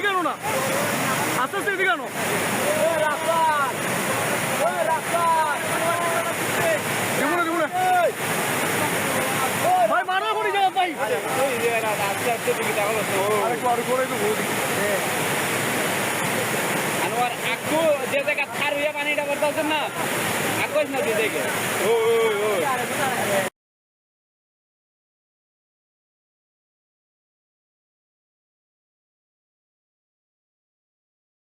এদিকানো না। আস্তে আস্তে জীবনে জীবনে ভাই মারো করি যাও ভাই। আরেকটু আর করে তো ঘুরে আনোয়ার আকু যে জায়গা থার হইয়া পানিটা করতেছেন না? আকস না যে জায়গা